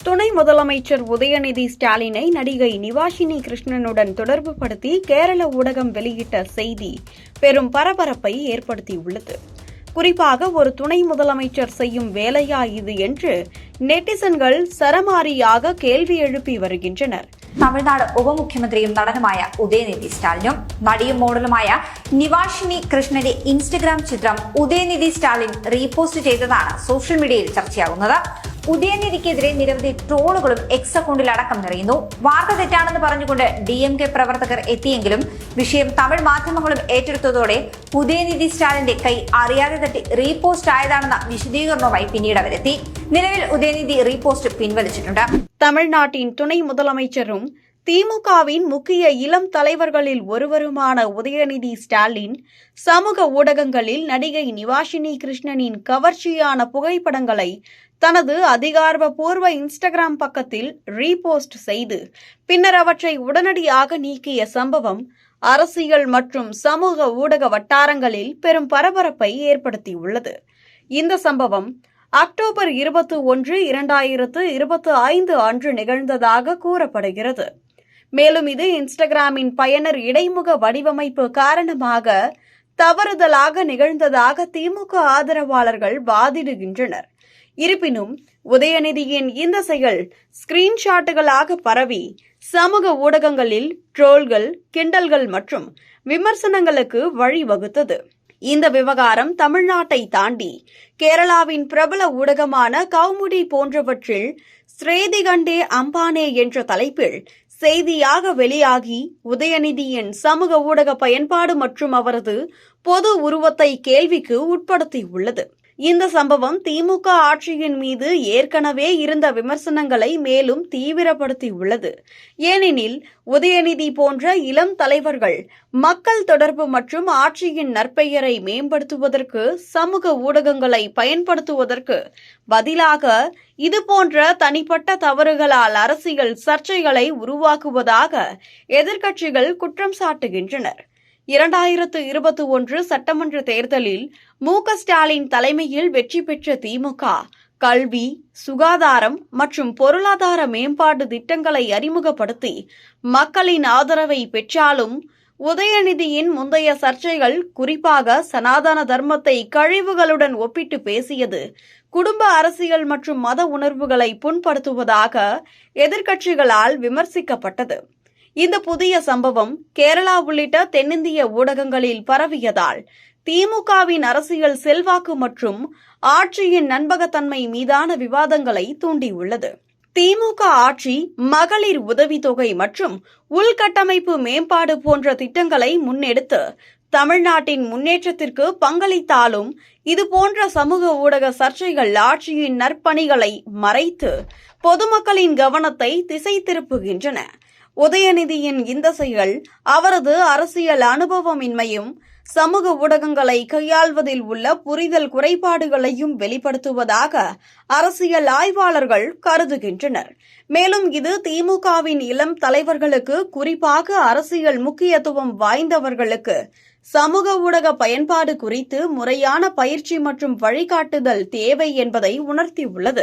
துணை முதலமைச்சர் உதயநிதி ஸ்டாலினை நடிகை நிவாஷினி கிருஷ்ணனுடன் தொடர்பு படுத்தி கேரள ஊடகம் வெளியிட்ட செய்தி பெரும் பரபரப்பை ஏற்படுத்தியுள்ளது குறிப்பாக ஒரு துணை முதலமைச்சர் செய்யும் வேலையா இது என்று நெட்டிசன்கள் சரமாரியாக கேள்வி எழுப்பி வருகின்றனர் തമിഴ്നാട് ഉപമുഖ്യമന്ത്രിയും നടനുമായ ഉദയനിധി സ്റ്റാലിനും നടിയും മോഡലുമായ നിവാഷിനി കൃഷ്ണന്റെ ഇൻസ്റ്റഗ്രാം ചിത്രം ഉദയനിധി സ്റ്റാലിൻ റീപോസ്റ്റ് ചെയ്തതാണ് സോഷ്യൽ മീഡിയയിൽ ചർച്ചയാകുന്നത് ഉദയനിധിക്കെതിരെ നിരവധി ട്രോളുകളും എക്സ് അക്കൗണ്ടിൽ അടക്കം നിറയുന്നു. വാർത്ത തെറ്റാണെന്ന് പറഞ്ഞുകൊണ്ട് ഡി എം കെ പ്രവർത്തകർ എത്തിയെങ്കിലും വിഷയം തമിഴ് മാധ്യമങ്ങളും ഏറ്റെടുത്തതോടെ ഉദയനിധി സ്റ്റാലിന്റെ കൈ അറിയാതെ തട്ടി റീപോസ്റ്റ് ആയതാണെന്ന വിശദീകരണവുമായി പിന്നീട് അവരെത്തി. നിലവിൽ ഉദയനിധി റീപോസ്റ്റ് പിൻവലിച്ചിട്ടുണ്ട്. തമിഴ്നാട്ടിൻ തുണൈ മുതലമൈച്ചറും திமுகவின் முக்கிய இளம் தலைவர்களில் ஒருவருமான உதயநிதி ஸ்டாலின் சமூக ஊடகங்களில் நடிகை நிவாஷினி கிருஷ்ணனின் கவர்ச்சியான புகைப்படங்களை தனது அதிகாரப்பூர்வ இன்ஸ்டாகிராம் பக்கத்தில் ரீபோஸ்ட் செய்து பின்னர் அவற்றை உடனடியாக நீக்கிய சம்பவம் அரசியல் மற்றும் சமூக ஊடக வட்டாரங்களில் பெரும் பரபரப்பை ஏற்படுத்தியுள்ளது. இந்த சம்பவம் அக்டோபர் இருபத்தி ஒன்று இரண்டாயிரத்து இருபத்தி ஐந்து அன்று நிகழ்ந்ததாக கூறப்படுகிறது. மேலும் இது இன்ஸ்டாகிராமின் பயனர் இடைமுக வடிவமைப்பு காரணமாக தவறுதலாக நிகழ்ந்ததாக திமுக ஆதரவாளர்கள் வாதிடுகின்றனர். இருப்பினும் உதயநிதியின் இந்த செயல் ஸ்கிரீன்ஷாட்டுகளாக பரவி சமூக ஊடகங்களில் ட்ரோல்கள் கிண்டல்கள் மற்றும் விமர்சனங்களுக்கு வழிவகுத்தது. இந்த விவகாரம் தமிழ்நாட்டை தாண்டி கேரளாவின் பிரபல ஊடகமான கவுமுடி போன்றவற்றில் ஸ்ரேதிகண்டே அம்பானே என்ற தலைப்பில் செய்தியாக வெளியாகி உதயநிதியின் சமூக ஊடக பயன்பாடு மற்றும் அவரது பொது உருவத்தை கேள்விக்கு உட்படுத்தியுள்ளது. இந்த சம்பவம் திமுக ஆட்சியின் மீது ஏற்கனவே இருந்த விமர்சனங்களை மேலும் தீவிரப்படுத்தியுள்ளது. ஏனெனில் உதயநிதி போன்ற இளம் தலைவர்கள் மக்கள் தொடர்பு மற்றும் ஆட்சியின் நற்பெயரை மேம்படுத்துவதற்கு சமூக ஊடகங்களை பயன்படுத்துவதற்கு பதிலாக இதுபோன்ற தனிப்பட்ட தவறுகளால் அரசியல் சர்ச்சைகளை உருவாக்குவதாக எதிர்க்கட்சிகள் குற்றம் சாட்டுகின்றனர். இரண்டாயிரத்து இருபத்தி ஒன்று சட்டமன்ற தேர்தலில் மு ஸ்டாலின் தலைமையில் வெற்றி பெற்ற திமுக. கல்வி சுகாதாரம் மற்றும் பொருளாதார மேம்பாட்டு திட்டங்களை அறிமுகப்படுத்தி மக்களின் ஆதரவை பெற்றாலும் உதயநிதியின் முந்தைய சர்ச்சைகள் குறிப்பாக சனாதன தர்மத்தை கழிவுகளுடன் ஒப்பிட்டு பேசியது குடும்ப அரசியல் மற்றும் மத உணர்வுகளை புண்படுத்துவதாக எதிர்க்கட்சிகளால் விமர்சிக்கப்பட்டது. இந்த புதிய சம்பவம் கேரளா உள்ளிட்ட தென்னிந்திய ஊடகங்களில் பரவியதால் திமுகவின் அரசியல் செல்வாக்கு மற்றும் ஆட்சியின் நண்பகத்தன்மை மீதான விவாதங்களை தூண்டியுள்ளது. திமுக ஆட்சி மகளிர் உதவித்தொகை மற்றும் உள்கட்டமைப்பு மேம்பாடு போன்ற திட்டங்களை முன்னெடுத்து தமிழ்நாட்டின் முன்னேற்றத்திற்கு பங்களித்தாலும் இதுபோன்ற சமூக ஊடக சர்ச்சைகள் ஆட்சியின் நற்பணிகளை மறைத்து பொதுமக்களின் கவனத்தை திசை திருப்புகின்றன. உதயநிதியின் இந்த செயல் அவரது அரசியல் அனுபவமின்மையும் சமூக ஊடகங்களை கையாள்வதில் உள்ள புரிதல் குறைபாடுகளையும் வெளிப்படுத்துவதாக அரசியல் ஆய்வாளர்கள் கருதுகின்றனர். மேலும் இது திமுகவின் இளம் தலைவர்களுக்கு குறிப்பாக அரசியல் முக்கியத்துவம் வாய்ந்தவர்களுக்கு சமூக ஊடக பயன்பாடு குறித்து முறையான பயிற்சி மற்றும் வழிகாட்டுதல் தேவை என்பதை உணர்த்தியுள்ளது.